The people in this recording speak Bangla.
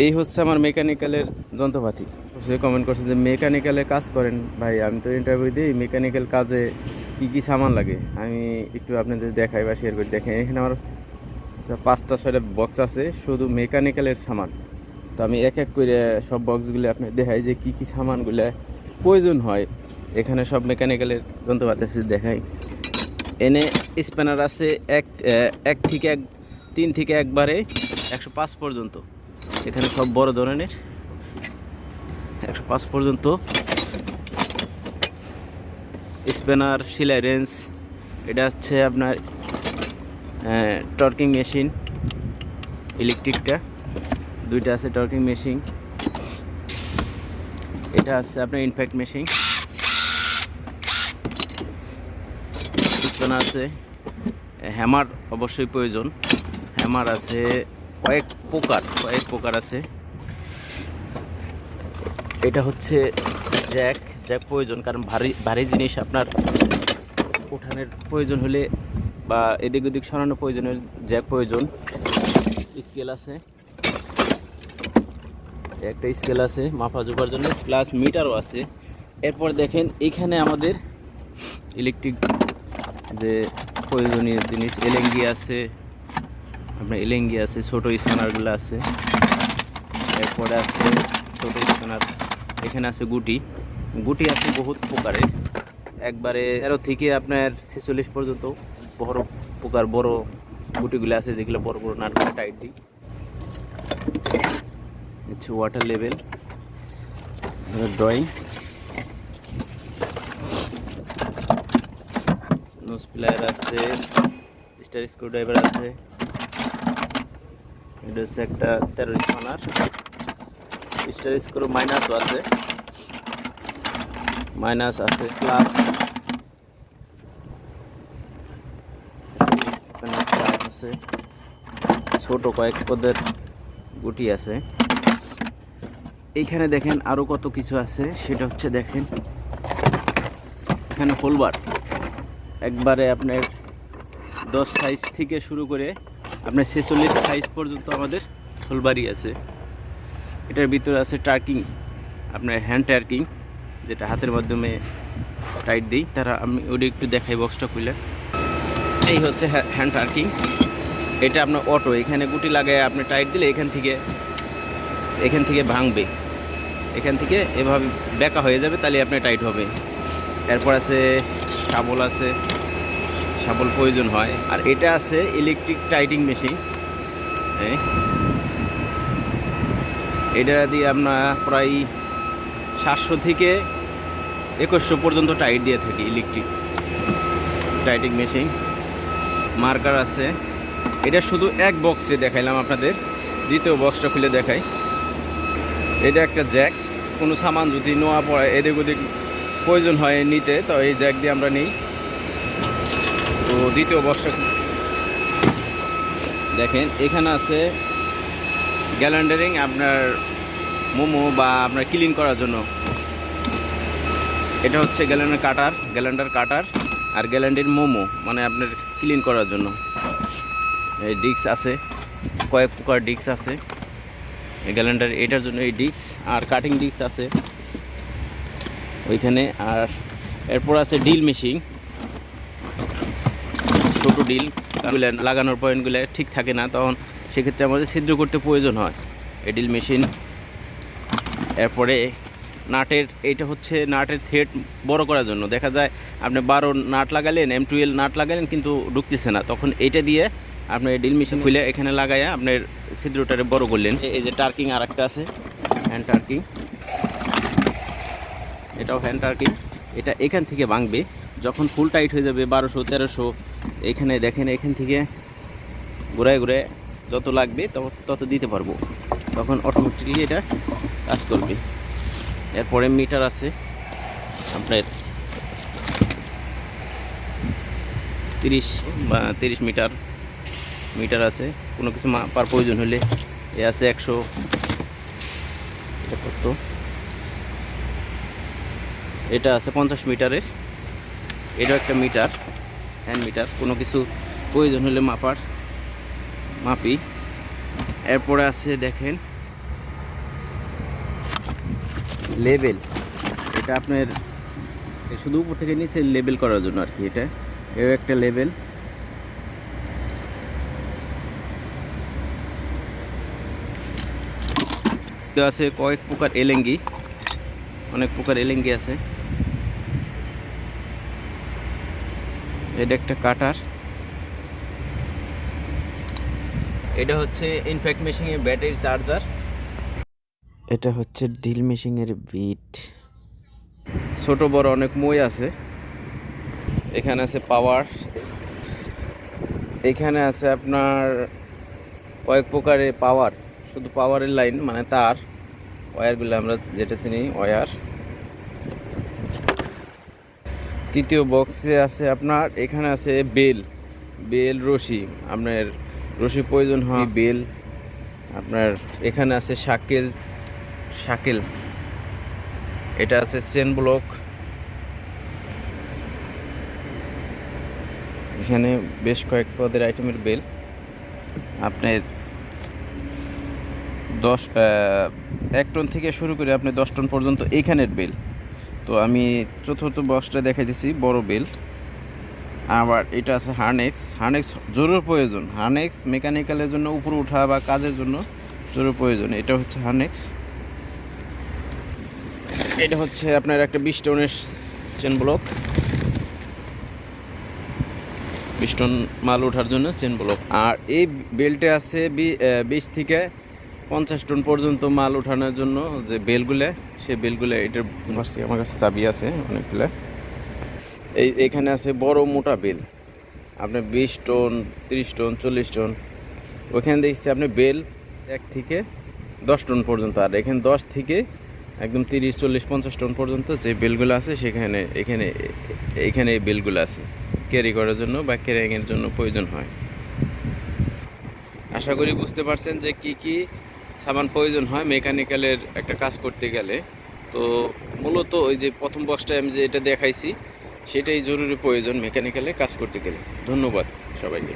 এই হচ্ছে আমার মেকানিক্যালের যন্ত্রপাতি। সে কমেন্ট করছে যে মেকানিক্যালে কাজ করেন ভাই আমি তো ইন্টারভিউ দিই মেকানিক্যাল কাজে কি কি সামান লাগে? আমি একটু আপনাদের দেখাই বা শেয়ার করে। দেখেন এখানে আমার আচ্ছা, পাঁচটা ছয়টা বক্স আছে শুধু মেকানিক্যালের সামান। তো আমি এক এক করে সব বক্সগুলো আপনি দেখাই যে কি কি সামানগুলো প্রয়োজন হয়। এখানে সব মেকানিক্যালের যন্ত্রপাতি আছে দেখাই। এনে স্প্যানার আছে এক এক থেকে এক তিন থেকে একবারে একশো পাঁচ পর্যন্ত। এখানে সব বড় ধরনের। একশো পাঁচ পর্যন্ত। স্প্যানার, সিলাই রেঞ্জ, এটা হচ্ছে আপনার টর্কিং মেশিন, ইলেকট্রিকটা। দুইটা আছে টর্কিং মেশিন। এটা আছে আপনার ইনফ্যাক্ট মেশিন। স্প্যানার আছে। হ্যামার অবশ্যই প্রয়োজন। হ্যামার আছে কয়েক প্রকার কয়েক প্রকার আছে। এটা হচ্ছে জ্যাক। জ্যাক প্রয়োজন, কারণ ভারী ভারী জিনিস আপনার উঠানের প্রয়োজন হলে বা এদিক ওদিক সরানোর প্রয়োজন হলে জ্যাক প্রয়োজন। স্কেল আছে। একটা স্কেল আছে মাপা জোপার জন্য, প্লাস মিটারও আছে। এরপর দেখেন, এখানে আমাদের ইলেকট্রিক যে প্রয়োজনীয় জিনিস এলেঙ্গি আছে। আপনার এলেঙ্গি আছে, ছোটো স্প্যানারগুলো আছে। এরপরে আছে ছোটো স্প্যানার এখানে আছে গুটি। গুটি আছে বহুত প্রকারের। একবারে তেরো থেকে আপনার ছেচল্লিশ পর্যন্ত বড় প্রকার বড় গুটিগুলো আছে, যেগুলো বড় বড় নাট টাইট হচ্ছে water level drawing nose plier আছে স্টার স্ক্রু ড্রাইভার আছে। এটা হচ্ছে একটা তেরো স্পানার স্টার স্ক্রু মাইনাসও আছে। মাইনাস আছে প্লাস আছে। ছোট কয়েক পদের গুটি আছে। এইখানে দেখেন আরও কত কিছু আছে, সেটা হচ্ছে দেখেন। এখানে হোলবার একবারে আপনার দশ সাইজ থেকে শুরু করে আপনার ছেচল্লিশ সাইজ পর্যন্ত আমাদের ফুলবাড়ি আছে। এটার ভিতরে আছে টার্কিং আপনার হ্যান্ড টার্কিং যেটা হাতের মাধ্যমে টাইট দিই। তারা আমি ওটা একটু দেখাই বক্সটা খুলে। এই হচ্ছে হ্যান্ড টার্কিং এটা আপনার অটো এখানে গুটি লাগায় আপনি টাইট দিলে এখান থেকে এখান থেকে ভাঙবে। এখান থেকে এভাবে বেঁকা হয়ে যাবে, তাহলে আপনি টাইট হবে। এরপর আছে, শাবল আছে। শাবল প্রয়োজন হয়। আর এটা আছে ইলেকট্রিক টাইটিং মেশিন এটা দিয়ে আমরা প্রায় সাতশো থেকে একুশশো পর্যন্ত টাইট দিয়ে থাকি ইলেকট্রিক টাইটিং মেশিন মার্কার আছে। এটা শুধু এক বক্সে দেখাইলাম আপনাদের। দ্বিতীয় বক্সটা খুলে দেখাই। এটা একটা জ্যাক কোনো সামান যদি নোয়া পড়ে, এদিক ওদিক প্রয়োজন হয় নিতে, তো এই জ্যাক দিয়ে আমরা নিই। তো দ্বিতীয় বক্সটা দেখেন, এখানে আছে গ্যালান্ডারিং, আপনার মোমো বা আপনার ক্লিন করার জন্য। এটা হচ্ছে গ্যালান্ডার কাটার গ্যালান্ডার কাটার আর গ্যালান্ডের মোমো মানে আপনার ক্লিন করার জন্য। এই ডিক্স আছে, কয়েক প্রকার ডিক্স আছে। গ্যালেন্ডার, এটার জন্য এই ডিক্স আর কাটিং ডিক্স আছে। ওইখানে আর এরপর আছে ডিল মেশিন। ছোট ডিল লাগানোর পয়েন্টগুলো ঠিক থাকে না তখন সেক্ষেত্রে আমাদের ছিদ্র করতে প্রয়োজন হয়। এই ডিল মেশিন। এরপরে নাটের এইটা হচ্ছে নাটের থ্রেড বড় করার জন্য। দেখা যায় আপনি বারো নাট লাগালেন এম টুয়েলভ নাট লাগালেন কিন্তু ঢুকতেছে না। তখন এইটা দিয়ে আপনার ড্রিল মেশিন খুলে এখানে লাগাইয়া আপনার ছিদ্রটারে বড় করলেন। এই যে টার্কিং আর একটা আছে। Hand torquing. এটাও হ্যান্ড টার্কিং। এটা এখান থেকে ভাঙবে। যখন ফুল টাইট হয়ে যাবে, বারোশো, তেরোশো এখানে দেখেন এখান থেকে ঘুরায় ঘুরায় যত লাগবে তত দিতে পারব। তখন অটোমেটিকলি এটা কাজ করবে। এরপরে মিটার আছে আপনার তিরিশ বা তিরিশ মিটার মিটার আছে। কোনো কিছু মাপার প্রয়োজন হলে এ আছে একশো। এটা কত? এটা আছে পঞ্চাশ মিটারের এটাও একটা মিটার হ্যান্ড মিটার কোনো কিছু প্রয়োজন হলে মাপার, মাপি। এরপরে আছে দেখেন লেবেল এটা আপনার শুধু উপর থেকে নিচে লেবেল করার জন্য আর কি এটা। এও একটা লেবেল আছে কয়েক প্রকার এলেঙ্গি, অনেক প্রকার এলেঙ্গি আছে। এটা একটা কাটার। এটা হচ্ছে ইনফ্যাক্ট মেশিনের ব্যাটারি চার্জার। এটা হচ্ছে ড্রিল মেশিনের বিট। ছোট বড় অনেক মই আছে। এখানে আছে পাওয়ার। এখানে আছে আপনার কয়েক প্রকারের পাওয়ার। শুধু পাওয়ারের লাইন মানে তার। ওয়্যারগুলো আমরা যেটা চিনি ওয়্যার তৃতীয় বক্সে আছে আপনার এখানে আছে বেল বেল রশি আপনার রশি প্রয়োজন হয় বেল আপনার এখানে আছে শাকেল শাকেল এটা আছে চেন ব্লক এখানে বেশ কয়েক পদের আইটেমের বেল আপনার দশ এক টন থেকে শুরু করে আপনি দশ টন পর্যন্ত এইখানের বেল। তো আমি চতুর্থ বক্সটা দেখাই দিছি, বড় বেল্ট আবার এটা আছে হার্নেক্স হার্নেক্স জরুর প্রয়োজন। হার্নেক্স মেকানিক্যালের জন্য উপরে ওঠা বা কাজের জন্য জরুর প্রয়োজন। এটা হচ্ছে হার্নেক্স এটা হচ্ছে আপনার একটা বিশ টনের চেন ব্লক বিশ টন মাল ওঠার জন্য চেন ব্লক আর এই বেল্টে আছে বিশ থেকে পঞ্চাশ টন পর্যন্ত মাল ওঠানোর জন্য যে বেলগুলো সে বেলগুলো এটার আমার কাছে চাবি আছে অনেকগুলো। এই এখানে আছে বড় মোটা বেল। আপনি বিশ টন, তিরিশ টন, চল্লিশ টন, ওইখানে দেখছি আপনি বেল এক থেকে দশ টন পর্যন্ত, আর এখানে দশ থেকে একদম তিরিশ, চল্লিশ, পঞ্চাশ টন পর্যন্ত যে বেলগুলো আছে সেখানে, এখানে এখানে এই বেলগুলো আছে। ক্যারি করার জন্য বা ক্যারিংয়ের জন্য প্রয়োজন হয়। আশা করি বুঝতে পারছেন যে কি কি সামান প্রয়োজন হয়, মেকানিক্যালের একটা কাজ করতে গেলে। তো মূলত ওই যে প্রথম বক্সটা আমি যে এটা দেখাইছি, সেটাই জরুরি প্রয়োজন মেকানিক্যালে কাজ করতে গেলে। ধন্যবাদ সবাইকে।